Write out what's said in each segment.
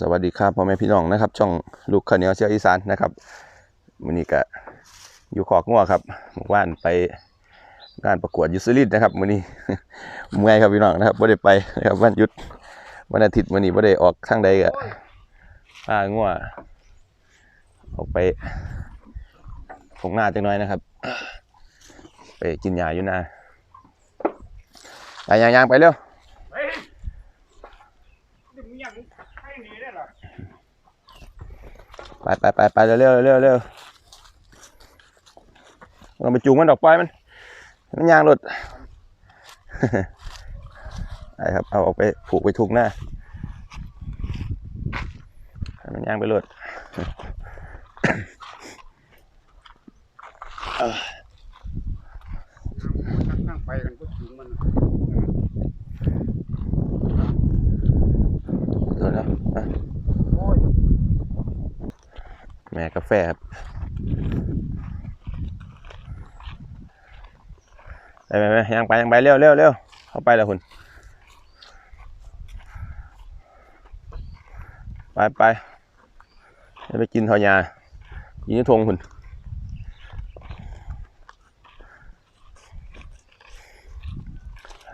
สวัสดีครับพ่อแม่พี่น้องนะครับช่องลูกข้าวเหนียวเชียวอีสานนะครับวันนี้ก็อยู่ขอกงัวครับเมื่อวานไปงานประกวดยูซิลิตนะครับวันนี้เมื่อยครับพี่น้องนะครับไม่ได้ไปนะครับวันหยุดวันอาทิตย์วันนี้ไม่ได้ออกทางใดก็พางัวออกไปถงหน้าจังน้อยนะครับ ไปกินยาอยู่นาไปยางๆไปเร็ว ได้เหรอไปไปไปไปเร็วเร็วเร็วเร็วเราไปจูงมันออกไปมัน มันยางหลุดไอ้ครับ เอาออกไปผูกไปทุกหน้าให้มันยางไปหลุดข้างไปกันก็ถึงมัน เดี๋ยวนะอะ โอ้ย แม่กาแฟครับไปไปไปยางไปยางไปเร็วเร็วเร็วเข้าไปแล้วคุณไปไปจะไปกินทอยากินทงคุณ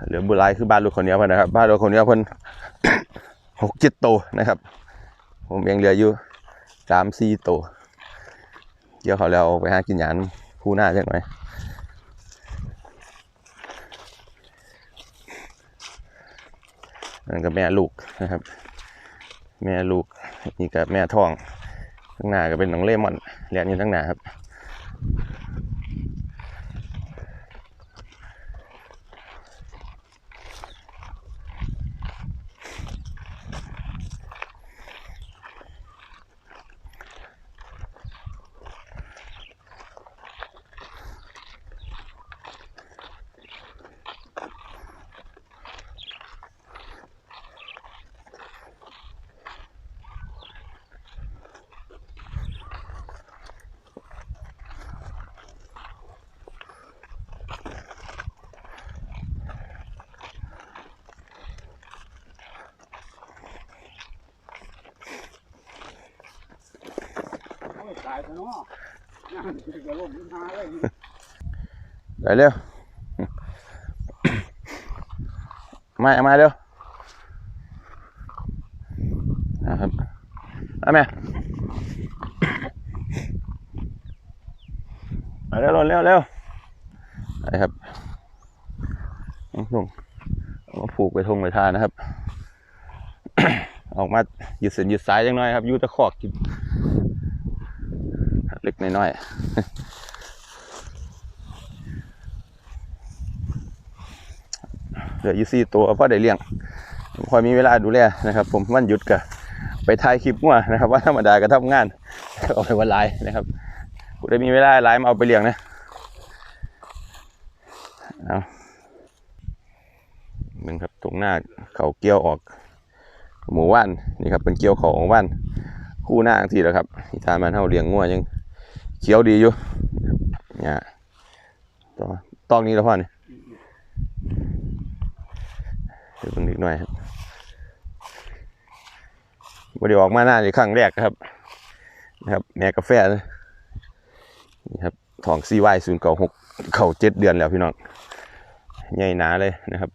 เหลือบุหรายคือบ้านลูกคนนี้เพิ่นนะครับบ้านลูกคนนี้เพิ่นหกเจ็ดโตวนะครับ ผมยังเหลืออยู่สามสี่โต เดี๋ยวเขาแล้วไปหากินหยานคู่หน้าจังหน่อยนั่นก็แม่ลูกนะครับ แม่ลูกนี่กับแม่ท้องข้างหน้าก็เป็นน้องเลมอนเลี้ยงอยู่ข้างหน้าครับายซะเนาะจะลงมาเลยไปเร็วมาเอามาเร็วนะครับเอาแม่มาเร็วเร็วเร็วไปครับเอาลงเอามาผูกไปทงไปทานนะครับ ออกมาหยืดเส้นหยืดสายจังน้อยครับยูตะขอกกิน เล็กน้อยๆเหลืออยู่สี่ตัวพราได้เลี้ยงคอยมีเวลาดูแลนะครับ ผมวันหยุดก็ไปถ่ายคลิปมั่วนะครับ ว่าธรรมดาก็ทำงานเอาไปวันไลน์นะครับกูได้มีเวลาไลน์มาเอาไปเลี้ยงนะเอาหนึ่งครับตรงหน้าเขาเกี่ยวออกหมู่ว่านนี่ครับเป็นเกี่ยวเขาของว่านคู่หน้าทีแล้วครับที่ทานมันเท่าเลี้ยงงัวยัง ขียวดีอยู่เนี่ยต่อตอกนี้แล้วพ่อเนี่ยเดี๋ยวเพิ่งนิดหน่อยครับบไดีออกมาหน้าในครั้งแรกครับ นะครับ แม่กาแฟนะนี่ครับทองซีไวศูนย์เก้าหกเข่าเจ็ดเดือนแล้วพี่น้องใหญ่หนาเลยนะครับ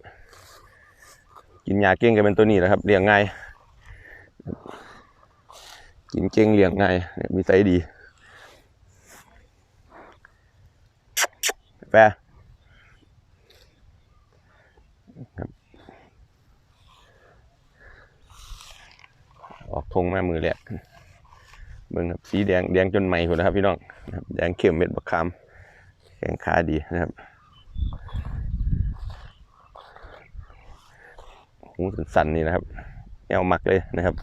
กินยาเก่งกันเป็นตัวนี้แหละครับเลี้ยงง่ายกินเก่งเลี้ยงง่ายมีไซส์ดีกา แฟออกทงมามือแรกเบิ่งครับสีแดงแดงจนใหม่คนนะครับ พี่น้องแดงเข้มเม็ดบักคามแข็งขาดีนะครับหูสันๆนี่นะครับแอวมักเลยนะครับ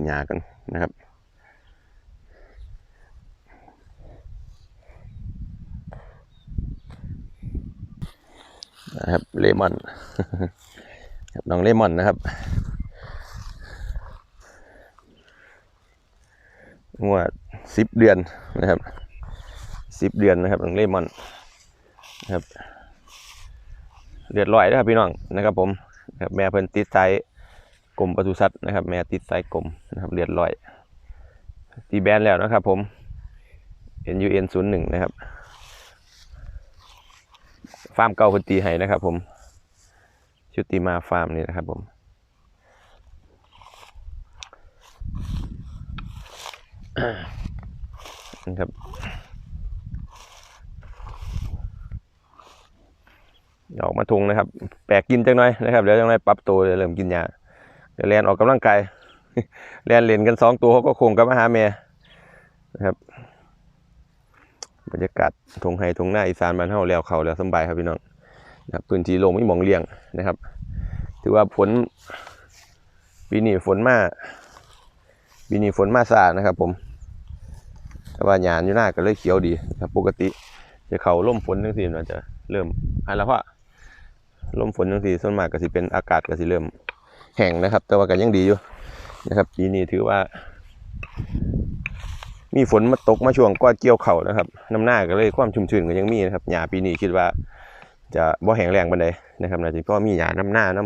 กินยากันนะครับนะครับเลมอนครับน้องเลมอนนะครับงวดสิบเดือนนะครับสิบเดือนนะครับน้องเลมอนนะครับเดือดลอยนะครับพี่น้องนะครับผมครับแม่เพิ่นติดใจ กรมปศุสัตว์นะครับ แม่ติดไซกรมนะครับเดือดร้อย ตีแบนแล้วนะครับผม NUN 0 1นะครับ ฟาร์มเก่าเพิ่นตีให้นะครับผมชุติมาฟาร์มนี่นะครับผมนะครับออกมาทุงนะครับ แปลกกินจังหน่อยนะครับเดี๋ยวจังหน่อยปรับตัวเดี๋ยวเริ่มกินยา แลนออกกำลังกายแลนเล่นกันสองตัวเขาก็คงกับมาหาแม่นะครับ บรรยากาศทงไฮทงหน้าอีสานบ้านเฮาแล้วเขาแล้วสบายครับพี่น้องนะครับพื้นที่โลงไม่หมองเลี้ยงนะครับ ถือว่าฝนปีนี้ฝนมาปีนี้ฝนมาซานะครับ ผมแต่ว่าหยานอยู่หน้าก็เลยเขียวดีครับปกติ จะเขาล่มฝนทั้งสี่มันจะเริ่มอันละเพราล่มฝนทั้งสี่ส่วนมากก็สิเป็นอากาศก็สิเริ่ม แห้งนะครับ แต่ว่าก็ยังดีอยู่นะครับปีนี้ถือว่า มีฝนมาตกมาช่วงก่อนเกี่ยวเข่านะครับน้ำหน้าก็เลยความชุ่มชื้นก็ยังมีนะครับหญ้าปีนี้คิดว่า จะบ่แห้งแรงปานใดนะครับน่าจะเพราะมีหญ้าน้ำหน้าน้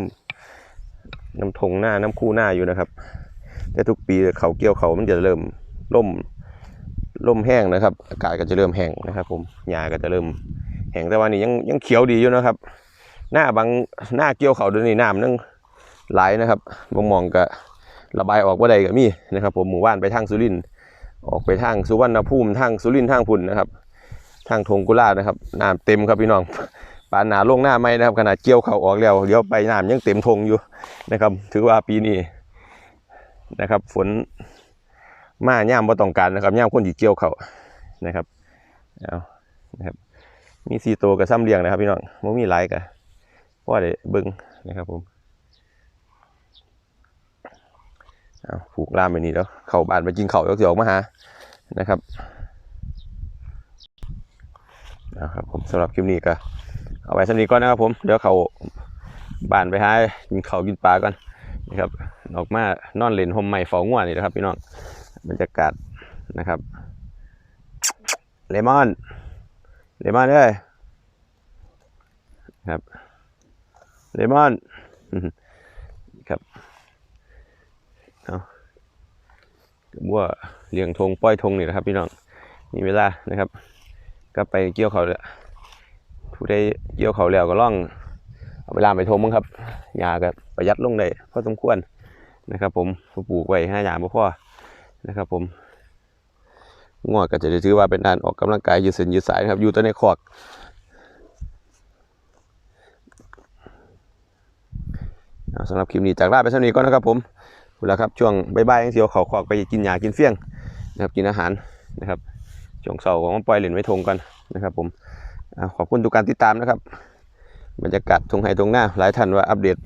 ำน้ำทงหน้าน้ำคู่หน้าอยู่นะครับ แต่ทุกปีเขาเกี่ยวเขามันจะเริ่มล่มล่มแห้งนะครับ อากาศก็จะเริ่มแห้งนะครับ ผมหญ้าก็จะเริ่มแห้งแต่ว่านี่ยังยังเขียวดีอยู่นะครับ หน้าบางหน้าเกี่ยวเขาดี๋ยนี้น้ำนั่ง หลนะครับมองมองก็ระบายออกว่าใดก็มีนะครับ ผมหมู่บ้านไปทางสุรินทร์ออกไปทางสุวรรณภูมิทางสุรินทร์ทางพุ่นนะครับ ทางทงกุลานะครับน้ำเต็มครับพี่น้องปานหนาลงหน้าไม่นะครับขนาดเกี่ยวเขาออกแล้วเดี๋ยวไปน้ำยังเต็มทงอยู่นะครับ ถือว่าปีนี้นะครับ ฝนมาย่ามบ่ต้องการนะครับย่ามคนหยิเกี่ยวเขานะครับเอานะครับมีสี่ตัวกับซ้ำเลียงนะครับพี่น้องมันมีหลายกับพ่อได้เบิ้งนะครับผม เอาผูกล่ามไปนี่แล้วเข้าบ้านไปกินเขาวแล้วสิออกมาหานะครับนะครับผมสำหรับคลิปนี้ก็เอาไว้สำนี้ก่อนนะครับผมเดี๋ยวเขาบ้านไปหากินเขากินปลาก่อนนะครับออกมานอนเล่นห่มใหม่ฝ้าง่วนนี่นะครับพี่น้องบรรยากาศนะครับ เลมอน เลมอนเอ้ยครับ เลมอนครับ เอาบัวเลี้ยงธงป้อยธงนี่นะครับพี่น้องมีเวลานะครับ ก็ไปเกี่ยวเขาเลยผู้ใดเกี่ยวเขาแล้วก็ล่องเอาเวลาไปทมมั้งครับยาก็ประหยัดลงได้พอสมควรนะครับ ผมปลูกไว้ห้าอย่างบ่พอนะครับ ผมง่วงก็จะได้ถือว่าเป็นการออกกำลังกายยืดเส้นยืดสายนะครับ อยู่แต่ในคอกเอาสำหรับคลิปนี้จากลาไปเท่านี้ก่อนนะครับผม เวลาครับช่วงบ่ายๆยังเสียวเขาคอกไปกินหญ้ากินเฟี้ยงนะครับกินอาหารนะครับช่วงเสาร์ของมันปล่อยเหรียญไว้ทงกันนะครับ ผมขอบคุณทุกการติดตามนะครับบรรยากาศทงไห้ทงหน้า หลายท่านว่าอัปเดต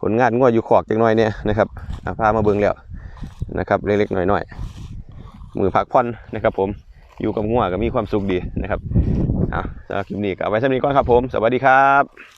ผลงานง่วอยู่ขอกจังน้อยเนี่ยนะครับอ่าพามาเบิ่งแล้วนะครับเล็กๆหน่อยๆมือพักผ่อนนะครับ ผมอยู่กับงัวก็มีความสุขดีนะครับเอาสำหรับคลิปนี้ก็เอาไว้สำหรับนี้ก่อนครับผม สวัสดีครับ